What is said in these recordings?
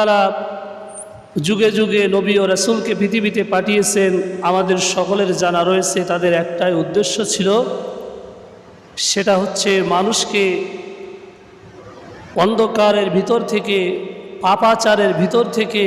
তারা যুগে যুগে নবী ও রাসূলকে পৃথিবীতে পাঠিয়েছেন। আমাদের সকলের জানা রয়েছে, তাদের একটাই উদ্দেশ্য ছিল, সেটা হচ্ছে মানুষকে অন্ধকারের ভিতর থেকে, পাপাচারের ভিতর থেকে,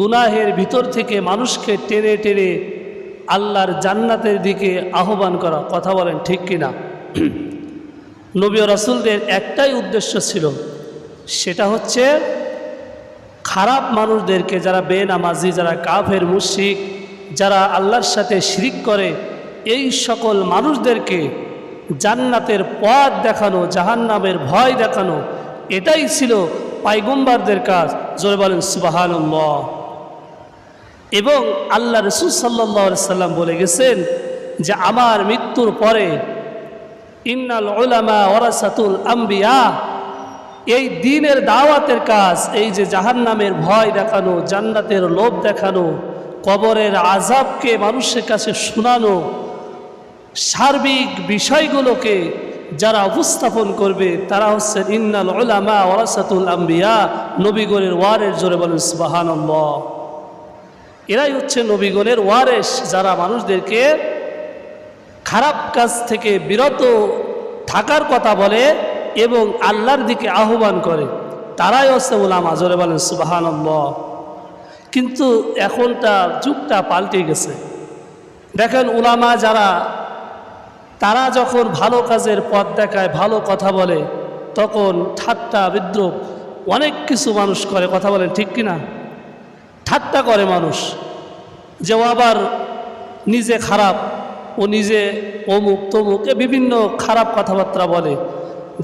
গুনাহের ভিতর থেকে মানুষকে টেনে টেনে আল্লাহর জান্নাতের দিকে আহ্বান করা। কথা বলেন ঠিক কিনা? নবী ও রাসূলদের একটাই উদ্দেশ্য ছিল, সেটা হচ্ছে খারাপ মানুষদেরকে যারা বেনামাজি, যারা কাফের মুশিক যারা আল্লাহর সাথে শিরিক করে, এই সকল মানুষদেরকে জান্নাতের পথ দেখানো, জাহান্নামের ভয় দেখানো, এটাই ছিল পাইগম্বারদের কাজ। জোরে বলেন, সুবাহানুল্লাহ। এবং আল্লাহ রসুল সাল্লাহ সাল্লাম বলে গেছেন যে, আমার মৃত্যুর পরে ইন্নাল ওলামা ওরাসাতুল আম্বিয়া এই দিনের দাওয়াতের কাজ, এই যে জাহান্নামের ভয় দেখানো, জান্নাতের লোভ দেখানো, কবরের আজাবকে মানুষের কাছে শোনানো, সার্বিক বিষয়গুলোকে যারা উপস্থাপন করবে, তারা হচ্ছেন ইন্নাল ওলামা ওরাসাতুল আম্বিয়া, নবীগণের ওয়ারের জোরে বলেন সুবাহান এরাই হচ্ছে নবীগণের ওয়ারেস যারা মানুষদেরকে খারাপ কাজ থেকে বিরত থাকার কথা বলে এবং আল্লাহর দিকে আহ্বান করে, তারাই হচ্ছে ওলামা জোরে বলেন সুবাহান কিন্তু এখনটা যুগটা পাল্টে গেছে। দেখেন উলামা যারা, তারা যখন ভালো কাজের পথ দেখায়, ভালো কথা বলে, তখন ঠাট্টা বিদ্রোহ অনেক কিছু মানুষ করে, কথা বলেন ঠিক কিনা? ঠাট্টা করে মানুষ। যে আবার নিজে খারাপ, ও নিজে অমুক তমুক এ বিভিন্ন খারাপ কথাবার্তা বলে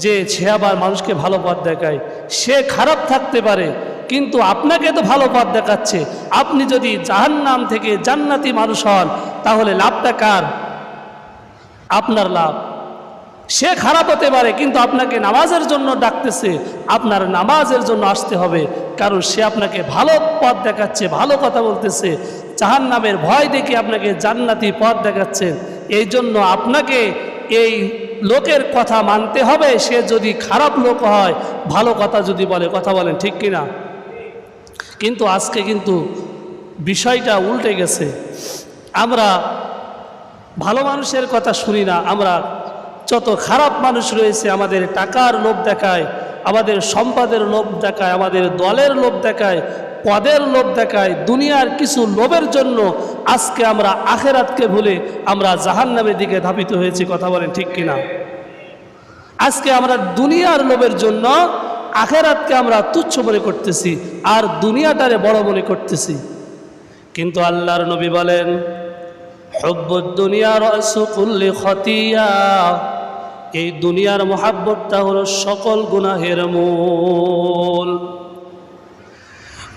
যে সে আবার মানুষকে ভালো পথ দেখায়। সে খারাপ থাকতে পারে, কিন্তু আপনাকে তো ভালো পথ দেখাচ্ছে। আপনি যদি জাহান্নাম থেকে জান্নাতি মানুষ হন, তাহলে লাভটা কার? আপনার লাভ। সে খারাপ হতে পারে, কিন্তু আপনাকে নামাজের জন্য ডাকতেছে। আপনার নামাজের জন্য আসতে হবে, কারণ সে আপনাকে ভালো পথ দেখাচ্ছে, ভালো কথা বলতেছে। জাহান নামের ভয় দেখে আপনাকে জান্নাতি পথ দেখাচ্ছে। এই জন্য আপনাকে এই লোকের কথা মানতে হবে, সে যদি খারাপ লোক হয়, ভালো কথা যদি বলে, কথা বলেন ঠিক কিনা? কিন্তু আজকে কিন্তু বিষয়টা উল্টে গেছে। আমরা ভালো মানুষের কথা শুনি না, আমরা যত খারাপ মানুষ রয়েছে, আমাদের টাকার লোভ দেখায়, আমাদের সম্পদের লোভ দেখায়, আমাদের দলের লোভ দেখায় পদের লোভ দেখায়, দুনিয়ার কিছু লোভের জন্য আজকে আমরা আখেরাতকে ভুলে আমরা জাহান্নামের দিকে ধাবিত হয়েছি, কথা বলেন ঠিক কিনা? আজকে আমরা দুনিয়ার লোভের জন্য আখেরাতকে আমরা তুচ্ছ মনে করতেছি আর দুনিয়াটারে বড় মনে করতেছি। কিন্তু আল্লাহর নবী বলেন, হব্বুদ দুনিয়া রসুকুল্লি খতিয়া এই দুনিয়ার মহাব্বতটা হলো সকল গুনাহের মূল।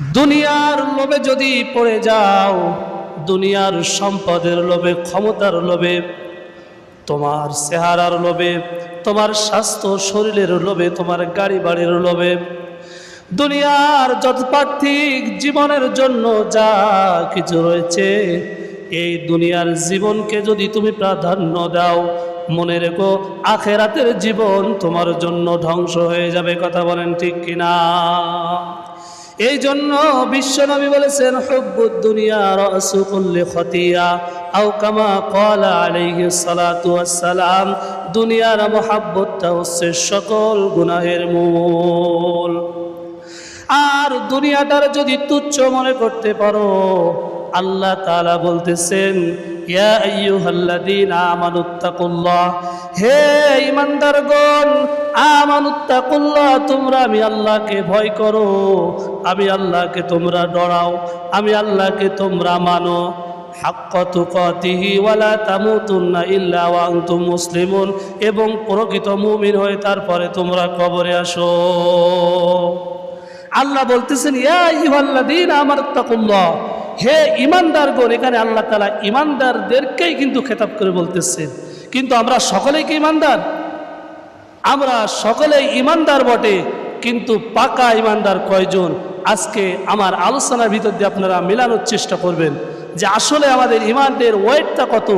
দুনিয়ার লোভে যদি পড়ে যাও, দুনিয়ার সম্পদের লোভে, ক্ষমতার লোভে, তোমার চেহারার লোভে, তোমার স্বাস্থ্য শরীরের লোভে, তোমার গাড়ি বাড়ির লোভে, দুনিয়ার যত পার্থিক জীবনের জন্য যা কিছু রয়েছে, এই দুনিয়ার জীবনকে যদি তুমি প্রাধান্য দাও, মনে রেখো আখেরাতের জীবন তোমার জন্য ধ্বংস হয়ে যাবে, কথা বলেন ঠিক কিনা? এই জন্য বিশ্বনবী বলেছেন, হব্বুদ কামা দুনিয়ার মহাব্বতটা হচ্ছে সকল গুনাহের মূল। আর দুনিয়াটার যদি তুচ্ছ মনে করতে পারো, আল্লাহ তাআলা বলতেছেন ইয়া হে তোমরা আমি আল্লাহকে ভয় করো। আমি আল্লাহকে তোমরা ডরাও। আমি আল্লাহকে তোমরা মানো। মুসলিমুন। এবং প্রকৃত মুমিন হয়ে তারপরে তোমরা কবরে আসো। আল্লাহ বলতেছেন, ইয়া ইহাল্লাদিন আমার তাকুল্লাহ হে ইমানদারগণ এখানে আল্লাহ তালা ইমানদারদেরকেই কিন্তু খেতাব করে বলতেছেন। কিন্তু আমরা সকলেই কি ইমানদার? আমরা সকলেই ইমানদার বটে, কিন্তু পাকা ইমানদার কয়জন? আজকে আমার আলোচনার ভিতর দিয়ে আপনারা মেলানোর চেষ্টা করবেন যে আসলে আমাদের ইমানের ওয়েটটা কত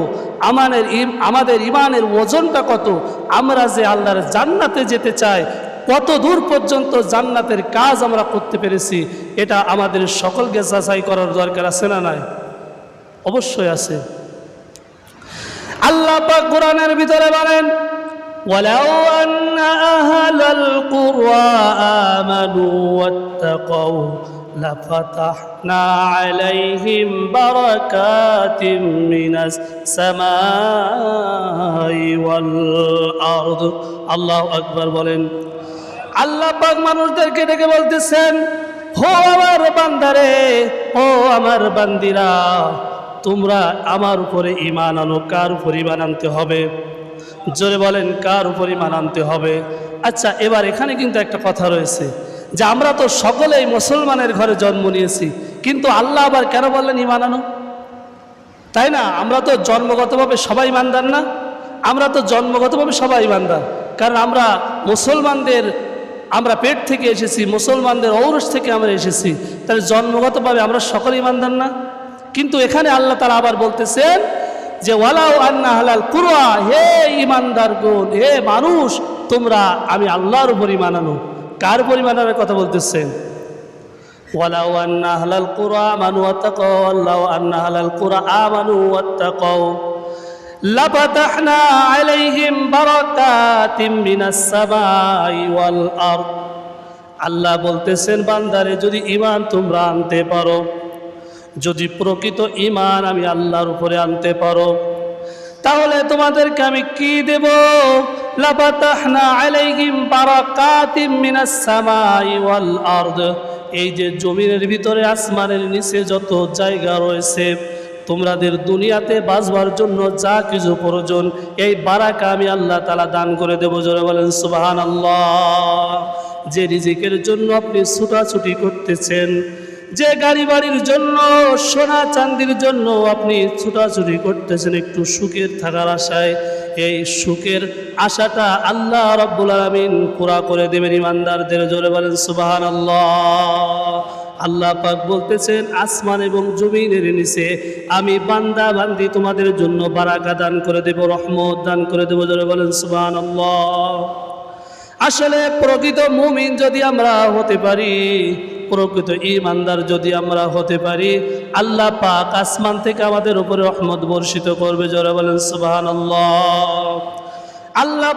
আমাদের আমাদের ইমানের ওজনটা কত, আমরা যে আল্লাহর জান্নাতে যেতে চাই কত দূর পর্যন্ত জান্নাতের কাজ আমরা করতে পেরেছি এটা আমাদের সকলকে যাচাই করার দরকার আছে না নাই অবশ্যই আছে আল্লাহ পাক কোরআনের ভিতরে বলেন ولو أن أهل القرى آمنوا واتقوا لفتحنا عليهم بركات من السماء والأرض الله أكبر বলেন আল্লাহ পাক মানুষদেরকে ডেকে বলতেছেন, হো আমার বান্দারে, ও আমার বান্দিরা, তোমরা আমার উপরে ইমান আনো, কার উপর ইমান আনতে হবে? জোরে বলেন, কার উপর ইমান আনতে হবে? আচ্ছা এবার এখানে কিন্তু একটা কথা রয়েছে, যে আমরা তো সকলেই মুসলমানের ঘরে জন্ম নিয়েছি, কিন্তু আল্লাহ আবার কেন বললেন ইমান আনো? তাই না? আমরা তো জন্মগতভাবে সবাই ইমানদার না, আমরা তো জন্মগতভাবে সবাই ইমানদার, কারণ আমরা মুসলমানদের আমরা পেট থেকে এসেছি, মুসলমানদের ঔরস থেকে আমরা এসেছি। তাহলে জন্মগতভাবে আমরা সকল ইমানদার না? কিন্তু এখানে আল্লাহ তারা আবার বলতেছেন যে, ওয়ালাউ আন্না হালাল কুরআ হে ইমানদার গুণ, হে মানুষ, তোমরা, আমি আল্লাহর উপর ইমানানো কার পরিমাণের কথা বলতেছেন? ওয়ালাউ আন্না হালাল কুরা মানু আত্তাকাও আল্লাহ আন্না হালাল কুরা আ মানু আত্মা কৌ لفتحنا عليهم بركات من السماء والأرض আল্লাহ বলতেছেন বান্দারে যদি ইমান তোমরা আনতে পারো যদি প্রকৃত ইমান আমি আল্লাহর উপরে আনতে পারো তাহলে তোমাদেরকে আমি কি দেব লাফাতাহনা আলাইহিম বারাকাতিম মিনাস সামাই ওয়াল আরদ এই যে জমিনের ভিতরে আসমানের নিচে যত জায়গা রয়েছে তোমাদের দুনিয়াতে বাঁচবার জন্য যা কিছু প্রয়োজন, এই বারাকা আমি আল্লাহ তালা দান করে দেবো। জোরে বলেন সুবাহান আল্লাহ যে রিজিকের জন্য আপনি ছুটাছুটি করতেছেন, যে গাড়ি বাড়ির জন্য, সোনা চান্দির জন্য আপনি ছুটাছুটি করতেছেন, একটু সুখের থাকার আশায়, এই সুখের আশাটা আল্লাহ রব্বুল আলমিন পুরা করে দেবেন ইমানদারদের। জোরে বলেন সুবাহান আল্লাহ আল্লাহ পাক বলতেছেন, আসমান এবং জমিনের নিচে আমি বান্দা বান্দি তোমাদের জন্য বারাকা দান করে দেব, রহমত দান করে দেবো, জোরে বলেন আল্লাহ আসলে প্রকৃত মুমিন যদি আমরা হতে পারি, প্রকৃত ইমানদার যদি আমরা হতে পারি, আল্লাহ পাক আসমান থেকে আমাদের উপরে রহমত বর্ষিত করবে, জোরে বলেন সুবাহান আল্লাহ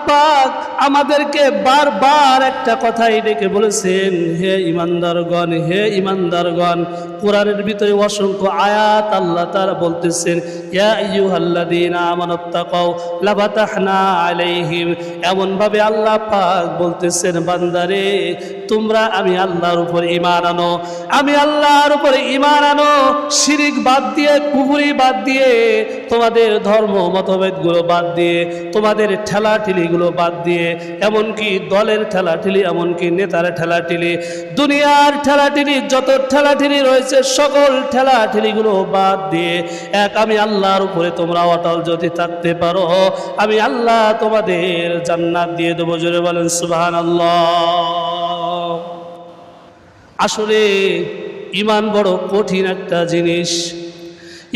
পাক আমাদেরকে বারবার একটা কথাই ডেকে বলেছেন, হে ইমানদারগণ হে ইমানদারগণ, কোরআনের ভিতরে অসংখ্য আয়াত আল্লাহ তারা বলতেছেন এমনভাবে আল্লাহ পাক বলতেছেন, বান্দারে তোমরা আমি আল্লাহর উপর ইমান আনো, আমি আল্লাহর উপর ইমান আনো। শিরিক বাদ দিয়ে, কুফরি বাদ দিয়ে, তোমাদের ধর্ম মতভেদগুলো বাদ দিয়ে, তোমাদের ঠেলাঠেলিগুলো বাদ দিয়ে, এমনকি দলের ঠেলাঠেলি, এমনকি নেতার ঠেলাঠেলি, দুনিয়ার ঠেলাঠেলি, যত ঠেলাঠেলি রয়েছে, সকল ঠেলাঠেলিগুলো বাদ দিয়ে, এক আমি আল্লাহর উপরে তোমরা অটল যদি থাকতে পারো, আমি আল্লাহ তোমাদের জান্নাত দিয়ে দেবো। জোরে বলেন সুবাহান আল্লাহ আসলে ইমান বড় কঠিন একটা জিনিস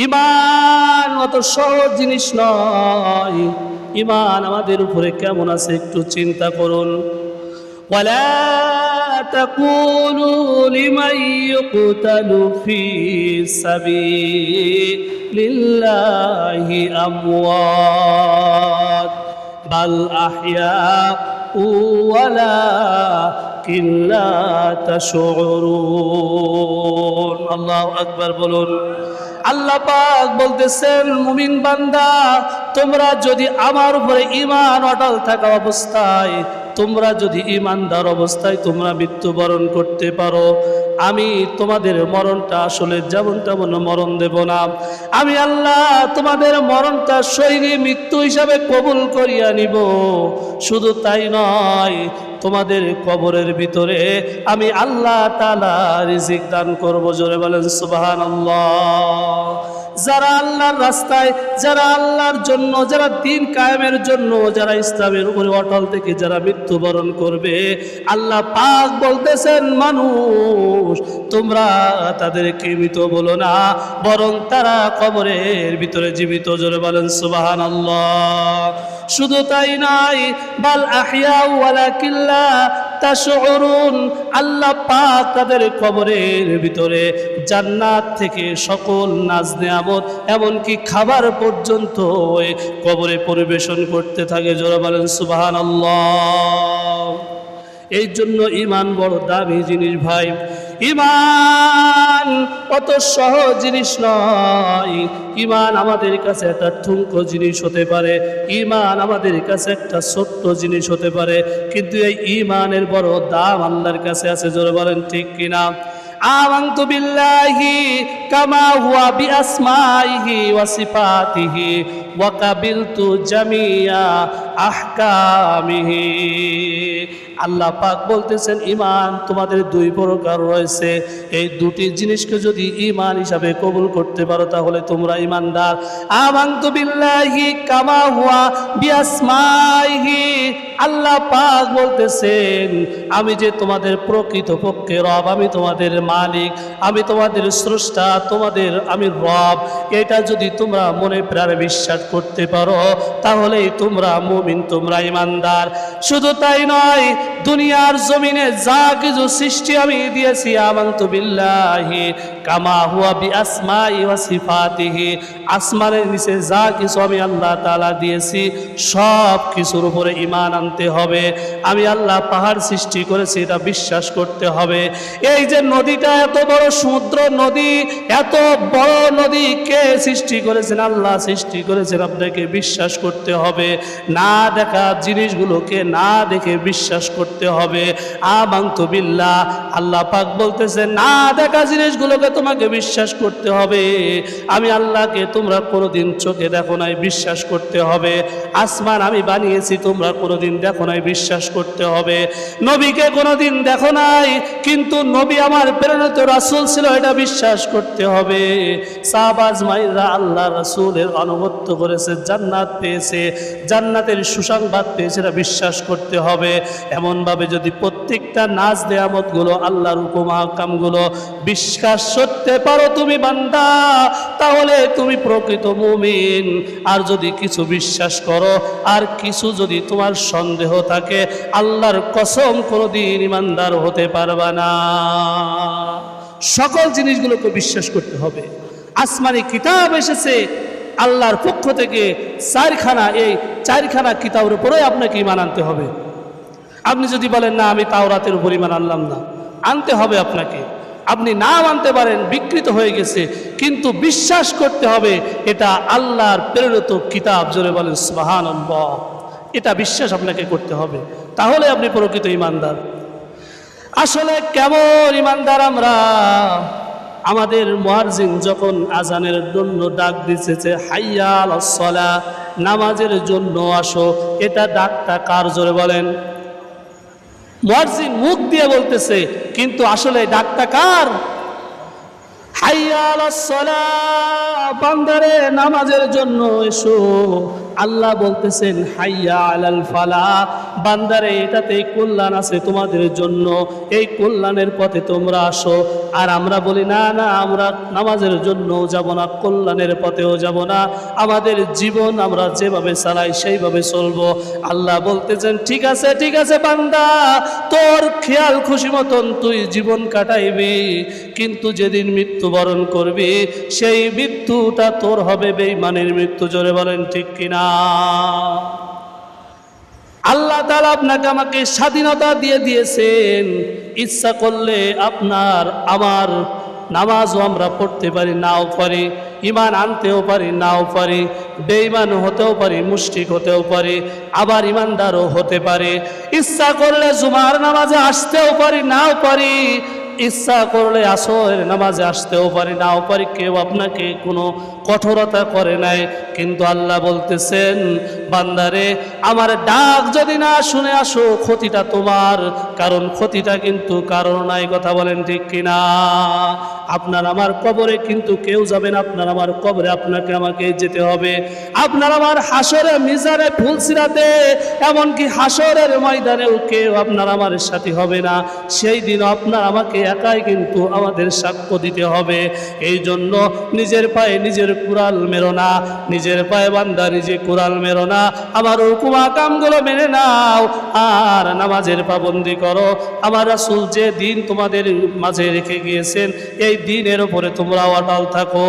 ইমান অত সহজ জিনিস নয় ইমান আমাদের উপরে কেমন আছে একটু চিন্তা করুন ولا تقولوا لمن يقتل في سبيل الله أموات بل أحياء ولكن لا تشعرون الله أكبر বলুন আল্লাহ পাক বলতেছেন মুমিন বান্দা তোমরা যদি আমার উপরে ইমান অটল থাকা অবস্থায় তোমরা যদি ইমানদার অবস্থায় তোমরা মৃত্যুবরণ করতে পারো, আমি তোমাদের মরণটা আসলে যেমন তেমন মরণ দেব না। আমি আল্লাহ তোমাদের মরণটা শৈলী মৃত্যু হিসাবে কবুল করিয়া নিব। শুধু তাই নয়, তোমাদের কবরের ভিতরে আমি আল্লাহ তালা রিজিক দান করব। জোরে বলেন সুবাহান যারা আল্লাহর রাস্তায়, যারা আল্লাহর জন্য, যারা দিন কায়েমের জন্য, যারা ইসলামের উপরে অটল থেকে যারা মৃত্যুবরণ করবে, আল্লাহ পাক বলতেছেন, মানুষ, তোমরা তাদেরকে মৃত বলো না, বরং তারা কবরের ভিতরে জীবিত। জোরে বলেন সুবাহান আল্লাহ শুধু তাই নাই বাল আহিয়া ওয়ালা কিল্লা আল্লাহ পাক তাদের কবরের ভিতরে জান্নাত থেকে সকল নাজ নেয়ামত, এমনকি খাবার পর্যন্ত কবরে পরিবেশন করতে থাকে। জোরা বলেন সুবাহান এই জন্য ইমান বড় দামি জিনিস ভাই। ইমান অত সহজ জিনিস নয় ইমান আমাদের কাছে একটা ঠুঙ্কো জিনিস হতে পারে ইমান আমাদের কাছে একটা ছোট্ট জিনিস হতে পারে কিন্তু এই ইমানের বড় দাম আল্লাহর কাছে আছে জোরে বলেন ঠিক কিনা آمنت بالله كما هو بأسمائه وصفاته وقبلت جميع أحكامه আল্লাহ পাক বলতেছেন ইমান তোমাদের দুই প্রকার রয়েছে। এই দুটি জিনিসকে যদি ইমান হিসাবে কবুল করতে পারো, তাহলে তোমরা ইমানদার আল্লাহ পাক বলতেছেন, আমি যে তোমাদের প্রকৃত পক্ষে রব, আমি তোমাদের মালিক, আমি তোমাদের স্রষ্টা, তোমাদের আমি রব, এটা যদি তোমরা মনে প্রাণে বিশ্বাস করতে পারো, তাহলেই তোমরা মুমিন, তোমরা ইমানদার শুধু তাই নয় দুনিয়ার জমিনে যা কিছু সৃষ্টি আমি দিয়েছি আমন্ত বিল্লাহি। কামা হুয়া বি আসমাই ওয়া সিফাতিহি। আসমানের নিচে যা কিছু আমি আল্লাহ তাআলা দিয়েছি, সব কিছুর উপরে ঈমান আনতে হবে। আমি আল্লাহ পাহাড় সৃষ্টি করেছি, এটা বিশ্বাস করতে হবে। এই যে নদীটা এত বড় সমুদ্র নদী, এত বড় নদী, কে সৃষ্টি করেছেন? আল্লাহ সৃষ্টি করেছেন, আপনাকে বিশ্বাস করতে হবে। না দেখা জিনিসগুলোকে না দেখে বিশ্বাস করতে হবে। আমান্ত বিল্লাহ, আল্লাহ পাক বলতেছে, না দেখা জিনিসগুলোকে তোমাকে বিশ্বাস করতে হবে। আমি আল্লাহকে তোমরা কোনোদিন চোখে দেখো নাই, বিশ্বাস করতে হবে। আসমান আমি বানিয়েছি, তোমরা কোনোদিন দেখো নাই, বিশ্বাস করতে হবে। নবীকে কোনোদিন দেখো নাই, কিন্তু নবী আমার প্রেরণিত রাসূল ছিল, এটা বিশ্বাস করতে হবে। সাহাবাজ মাইরা আল্লাহ রাসূলের অনুগত্য করেছে, জান্নাত পেয়েছে। জান্নাতের সুসংবাদ পেয়েছে, এটা বিশ্বাস করতে হবে। এমনভাবে যদি প্রত্যেকটা নাচ দেয়ামতগুলো আল্লাহর উপমাকামগুলো বিশ্বাস করতে পারো তুমি বান্দা, তাহলে তুমি প্রকৃত মুমিন। আর যদি কিছু বিশ্বাস করো, আর কিছু যদি তোমার সন্দেহ থাকে, আল্লাহর কসম কোনোদিন ইমানদার হতে পারবা না। সকল জিনিসগুলোকে বিশ্বাস করতে হবে। আসমানি কিতাব এসেছে, আল্লাহর পক্ষ থেকে চারখানা, এই চারখানা কিতাবের উপরে আপনাকে ইমান আনতে হবে। আপনি যদি বলেন, না, আমি তাওরাতের উপর ইমান আনলাম না। আনতে হবে আপনাকে। আপনি না মানতে পারেন, বিকৃত হয়ে গেছে। কিন্তু বিশ্বাস করতে হবে, এটা আল্লাহর প্রেরিত কিতাব, জোরে বলেন সুবাহান এটা বিশ্বাস আপনাকে করতে হবে। তাহলে আপনি প্রকৃত ইমানদার। আসলে কেমন ইমানদার আমরা? আমাদের মুয়াজ্জিন যখন আজানের জন্য ডাক দিতেছে, হাইয়াল সলা নামাজের জন্য আসো, এটা ডাকটা কার, জোরে বলেন? মুয়াজ্জিন মুখ দিয়ে বলতেছে কিন্তু আসলে ডাক্তার কার? বান্দারে নামাজের জন্য এসো। আল্লাহ বলতেছেন, হাইয়া আলাল ফালা বান্দারে, এটাতে কল্যাণ আছে তোমাদের জন্য, এই কল্যাণের পথে তোমরা আসো। আর আমরা বলি, না না, আমরা নামাজের জন্য যাব না, কল্যাণের পথেও যাব না। আমাদের জীবন আমরা যেভাবে চালাই, সেইভাবে চলবো। আল্লাহ বলতেছেন, ঠিক আছে ঠিক আছে বান্দা, তোর খেয়াল খুশি মতন তুই জীবন কাটাইবি, কিন্তু যেদিন মৃত্যুবরণ করবি, সেই মৃত্যুটা তোর হবে বেইমানের মৃত্যু। জোরে বলেন, ঠিক কিনা? আল্লাহ তালা আপনাকে আমাকে স্বাধীনতা দিয়ে দিয়েছেন। ইচ্ছা করলে আপনার আমার নামাজও আমরা পড়তে পারি, নাও পারি ইমান আনতেও পারি, নাও পারি, বেঈমান হতেও পারি মুষ্টিক হতেও পারি, আবার ইমানদারও হতে পারে। ইচ্ছা করলে জুমার নামাজে আসতেও পারি, নাও পারি। ইচ্ছা করলে আসরের নামাজে আসতেও পারি, নাও পারি। কেউ আপনাকে কোনো কঠোরতা করে নাই। কিন্তু আল্লাহ বলতেছেন, বান্দারে, আমার ডাক যদি না শুনে আসো, ক্ষতিটা তোমার। কারণ ক্ষতিটা কিন্তু কারণ নাই, কথা বলেন ঠিক কিনা? আপনার আমার কবরে কিন্তু কেউ যাবেন আপনার আমার কবরে আপনাকে আমাকে যেতে হবে। আপনার আমার হাসরে মিজারে ফুলসিরাতে, এমনকি হাসরের ময়দানেও কেউ আপনার আমার সাথে হবে না। সেই দিন আপনার আমাকে একাই কিন্তু আমাদের সাক্ষ্য দিতে হবে। এই জন্য নিজের পায়ে নিজের কুড়াল মেরো না, নিজের পায়ে বান্দা নিজে কুড়াল মেরো না আমার হুকুমা কামগুলো মেনে নাও, আর নামাজের পাবন্দি করো। আমার রাসূল যে দিন তোমাদের মাঝে রেখে গিয়েছেন, এই দিনের ওপরে তোমরা অটল থাকো।